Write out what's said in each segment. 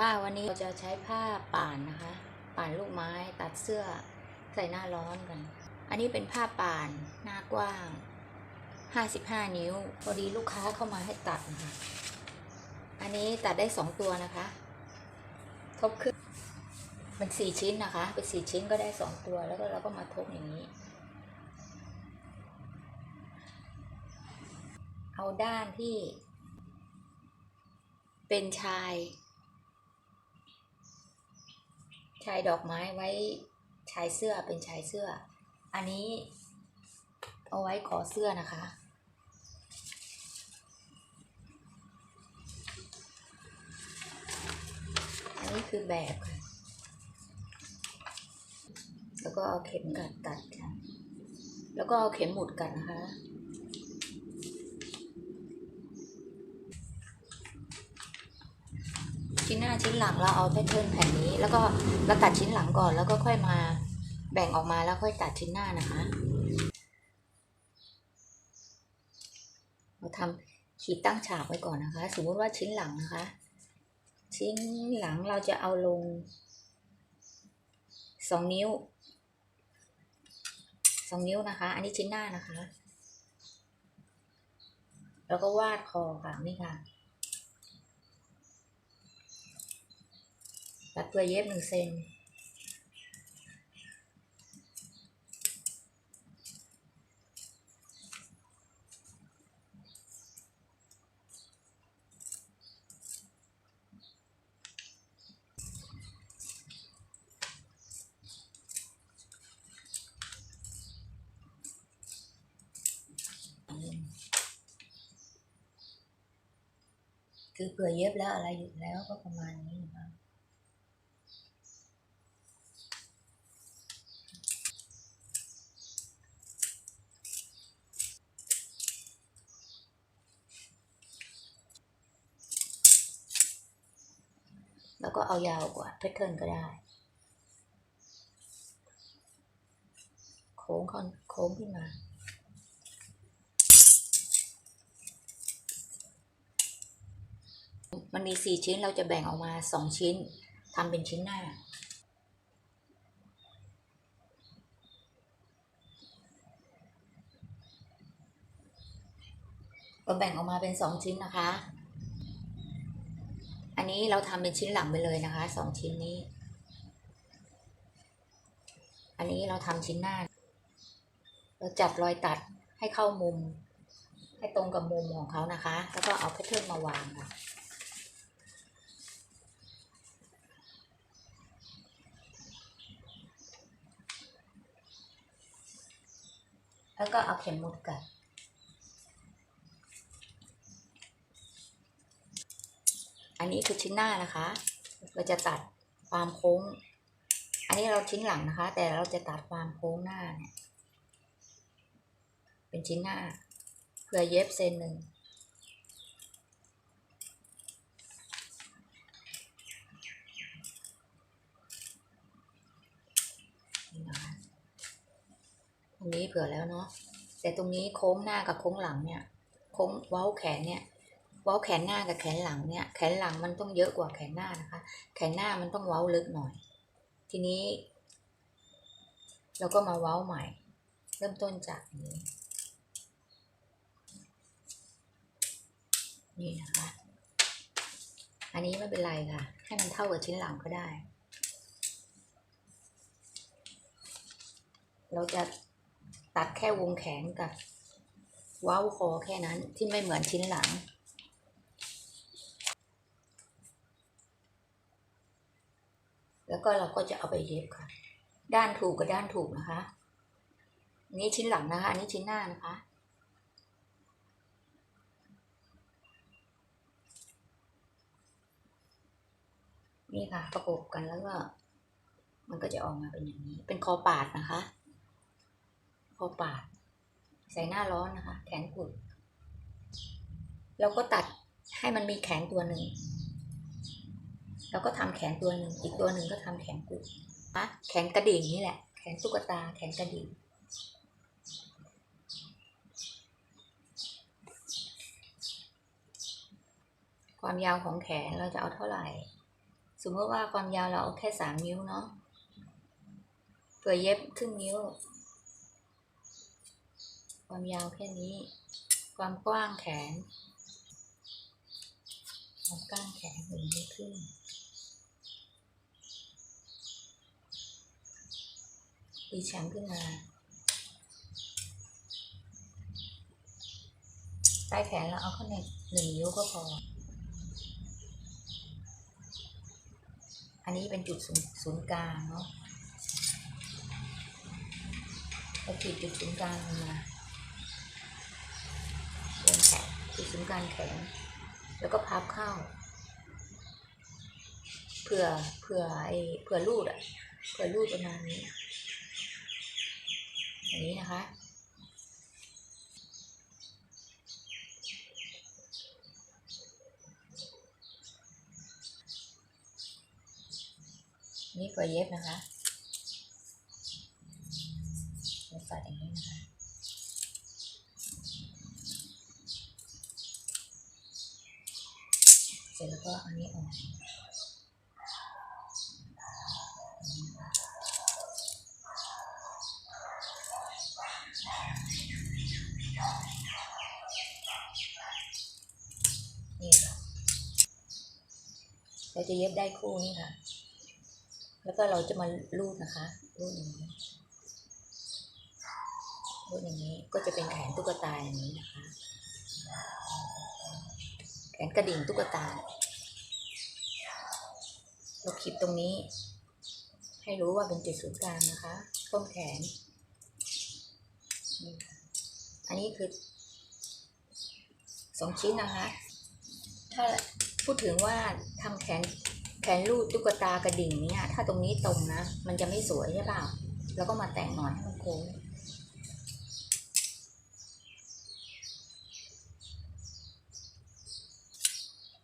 ค่ะวันนี้เราจะใช้ผ้าป่านนะคะ ป่านลูกไม้ตัดเสื้อใส่หน้าร้อนกัน อันนี้เป็นผ้าป่านหน้ากว้าง 55 นิ้วพอดีลูกค้าเข้ามาให้ตัดนะคะ อันนี้ตัดได้สองตัวนะคะทบขึ้นเป็นสี่ชิ้นนะคะ เป็นสี่ชิ้นก็ได้สองตัวแล้วก็เราก็มาทบอย่างนี้ เอาด้านที่เป็นชาย ชายดอกไม้ไว้ชายเสื้อเป็นชายเสื้อ อันนี้เอาไว้ขอเสื้อนะคะ อันนี้คือแบบ แล้วก็เอาเข็มกัดตัดค่ะ แล้วก็เอาเข็มหมุดกัดนะคะ ชิ้นหน้าชิ้นหลังเราเอาแพทเทิร์นแผ่นนี้ แล้วก็เราตัดชิ้นหลังก่อนแล้วก็ค่อยมาแบ่งออกมาแล้วค่อยตัดชิ้นหน้านะคะ เราทำขีดตั้งฉากไว้ก่อนนะคะ สมมติว่าชิ้นหลังนะคะ ชิ้นหลังเราจะเอาลงสองนิ้วสองนิ้วนะคะ อันนี้ชิ้นหน้านะคะ แล้วก็วาดคอค่ะนี่ค่ะ ตัดตัวเย็บหนึ่งเซนคือเผื่อเย็บแล้วอะไรอยู่แล้วก็ประมาณนี้นะคะ แล้วก็เอายาวกว่าแพทเทิร์นก็ได้ โค้งคอนโค้งขึ้นมามันมีสี่ชิ้นเราจะแบ่งออกมาสองชิ้นทำเป็นชิ้นหน้าก็แบ่งออกมาเป็นสองชิ้นนะคะ นนี้เราทำเป็นชิ้นหลังไปเลยนะคะสองชิ้นนี้ อันนี้เราทำชิ้นหน้า เราจับรอยตัดให้เข้ามุม ให้ตรงกับมุมของเขานะคะ แล้วก็เอาแพทเทิร์นมาวางค่ะแล้วก็เอาเข็มมุดกัด อันนี้คือชิ้นหน้านะคะ เราจะตัดความโค้ง อันนี้เราชิ้นหลังนะคะ แต่เราจะตัดความโค้งหน้าเนี่ย เป็นชิ้นหน้า เพื่อเย็บเซนหนึ่งตรงนี้เผื่อแล้วเนาะ แต่ตรงนี้โค้งหน้ากับโค้งหลังเนี่ย โค้งเว้าแขนเนี่ย เว้าแขนหน้ากับแขนหลังเนี่ย แขนหลังมันต้องเยอะกว่าแขนหน้านะคะ แขนหน้ามันต้องเว้าลึกหน่อย ทีนี้ เราก็มาเว้าใหม่ เริ่มต้นจากนี้ นี่นะคะ อันนี้ไม่เป็นไรค่ะ ให้มันเท่ากับชิ้นหลังก็ได้ เราจะตัดแค่วงแขนกับเว้าคอแค่นั้นที่ไม่เหมือนชิ้นหลัง แล้วก็เราก็จะเอาไปเย็บค่ะ ด้านถูกกับด้านถูกนะคะ นี้ชิ้นหลังนะคะ อันนี้ชิ้นหน้านะคะ นี่ค่ะประกบกันแล้วก็ มันก็จะออกมาเป็นอย่างนี้ เป็นคอปาดนะคะ คอปาด ใส่หน้าร้อนนะคะ แขนกุดเราก็ตัดให้มันมีแขนตัวหนึ่ง แล้วก็ทำแขนตัวหนึ่งอีกตัวหนึ่งก็ทำแขนกุดนะแขนกระดิ่งนี่แหละ แขนตุ๊กตา แขนกระดิ่งความยาวของแขนเราจะเอาเท่าไหร่ สมมติว่าความยาวเราเอาแค่สามนิ้วเนาะเผื่อเย็บครึ่งนิ้ว ความยาวแค่นี้ ความกว้างแขนความกว้างแขนหนึ่งนิ้วครึ่ง ตีแชมป์ขึ้นมา ใต้แขนเราเอาเข้าในหนึ่งนิ้วก็พอ อันนี้เป็นจุดศูนย์กลางเนาะเราขีดจุดศูนย์กลางมาบนแขนจุดศูนย์กลางแขน แล้วก็พับเข้า เผื่อ เผื่อไอเผื่อรูดอะเผื่อรูดประมาณนี้ อย่างนี้นะคะ นี่เผื่อเย็บนะคะเราใส่อย่างนี้นะคะเสร็จแล้วก็เอาอันนี้ออก นี่ค่ะเราจะเย็บได้คู่นี้ค่ะ แล้วก็เราจะมารูดนะคะรูดอย่างนี้รูดอย่างนี้ก็จะเป็นแขนตุ๊กตาอย่างนี้นะคะ แขนกระดิ่งตุ๊กตา เราขีดตรงนี้ ให้รู้ว่าเป็นจุดศูนย์กลางนะคะต้นแขนนี่ค่ะ อันนี้คือสองชิ้นนะคะ ถ้าพูดถึงว่าทำแขนแขนรูดตุ๊กตากระดิ่งเนี่ย ถ้าตรงนี้ตรงนะ มันจะไม่สวยใช่เปล่า แล้วก็มาแต่งหนอนให้มันโค้ง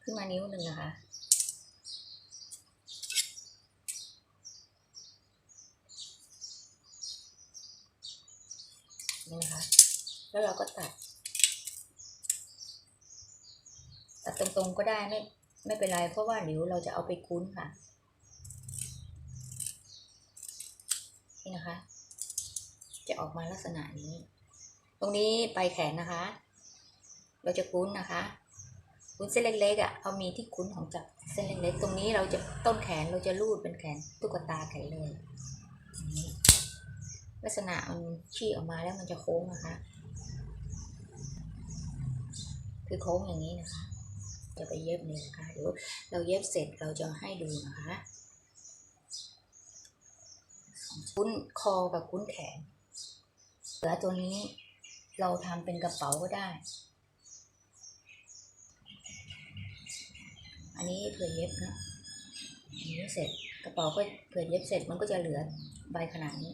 ขึ้นมานิ้วหนึ่งนะคะนี่นะคะ แล้วเราก็ตัด ตัดตรงๆก็ได้ไม่ไม่เป็นไร เพราะว่าเดี๋ยวเราจะเอาไปคุ้นค่ะ นี่นะคะ จะออกมาลักษณะนี้ ตรงนี้ปลายแขนนะคะ เราจะคุ้นนะคะคุ้นเส้นเล็กๆอะเอามีที่คุ้นของจับเส้นเล็กๆ ตรงนี้เราจะต้นแขนเราจะรูดเป็นแขนตุ๊กตาแขนเลยลักษณะมันชี้ออกมาแล้วมันจะโค้งนะคะ คือโค้งอย่างนี้นะคะ จะไปเย็บเลยนะคะเดี๋ยวเราเย็บเสร็จเราจะให้ดูนะคะคุ้นคอกับคุ้นแขนเหลือตัวนี้เราทำเป็นกระเป๋าก็ได้ อันนี้เผื่อเย็บนะอันนี้เสร็จกระเป๋าก็เผื่อเย็บเสร็จมันก็จะเหลือใบขนาดนี้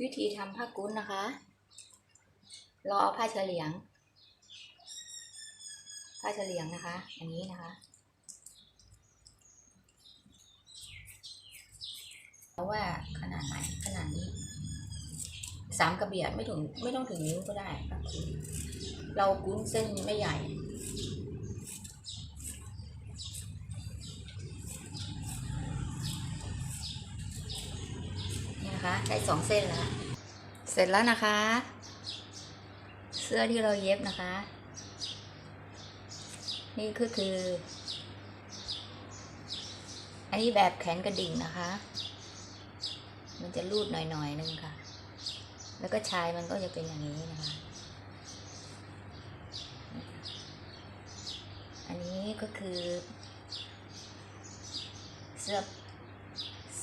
วิธีทำผ้ากุ้นนะคะ เราเอาผ้าเฉลียง ผ้าเฉลียงนะคะ อันนี้นะคะเพราะว่าขนาดไหนขนาดนี้สามกระเบียดไม่ถึงไม่ต้องถึงนิ้วก็ได้ผ้ากุ้นเรากุ้นเส้นไม่ใหญ่ นะคะได้สองเส้นแล้วเสร็จแล้วนะคะ เสื้อที่เราเย็บนะคะ นี่ก็คือ อันนี้แบบแขนกระดิ่งนะคะ มันจะรูดหน่อยๆนึงค่ะ แล้วก็ชายมันก็จะเป็นอย่างนี้นะคะ อันนี้ก็คือ เสื้อ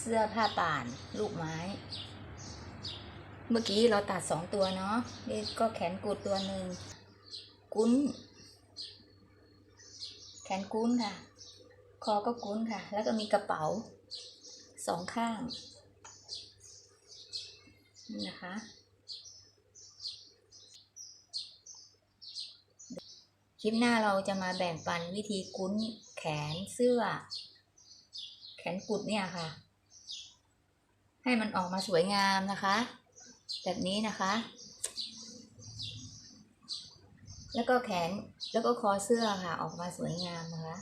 สื้อผ้าป่าน ลูกไม้ เมื่อกี้เราตัดสองตัวเนาะนี่ก็แขนกุดตัวหนึ่งกุ้น แขนกุ้นค่ะ คอก็กุ้นค่ะ แล้วก็มีกระเป๋าสองข้าง นี่นะคะ คลิปหน้าเราจะมาแบ่งปันวิธีกุ้นแขนเสื้อ แขนกุดเนี่ยค่ะ ให้มันออกมาสวยงามนะคะ แบบนี้นะคะ แล้วก็แขนแล้วก็คอเสื้อค่ะ ออกมาสวยงามนะคะ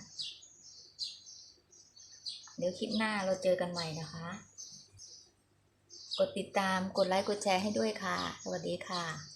เดี๋ยวคลิปหน้าเราเจอกันใหม่นะคะ กดติดตามกดไลค์กดแชร์ให้ด้วยค่ะ สวัสดีค่ะ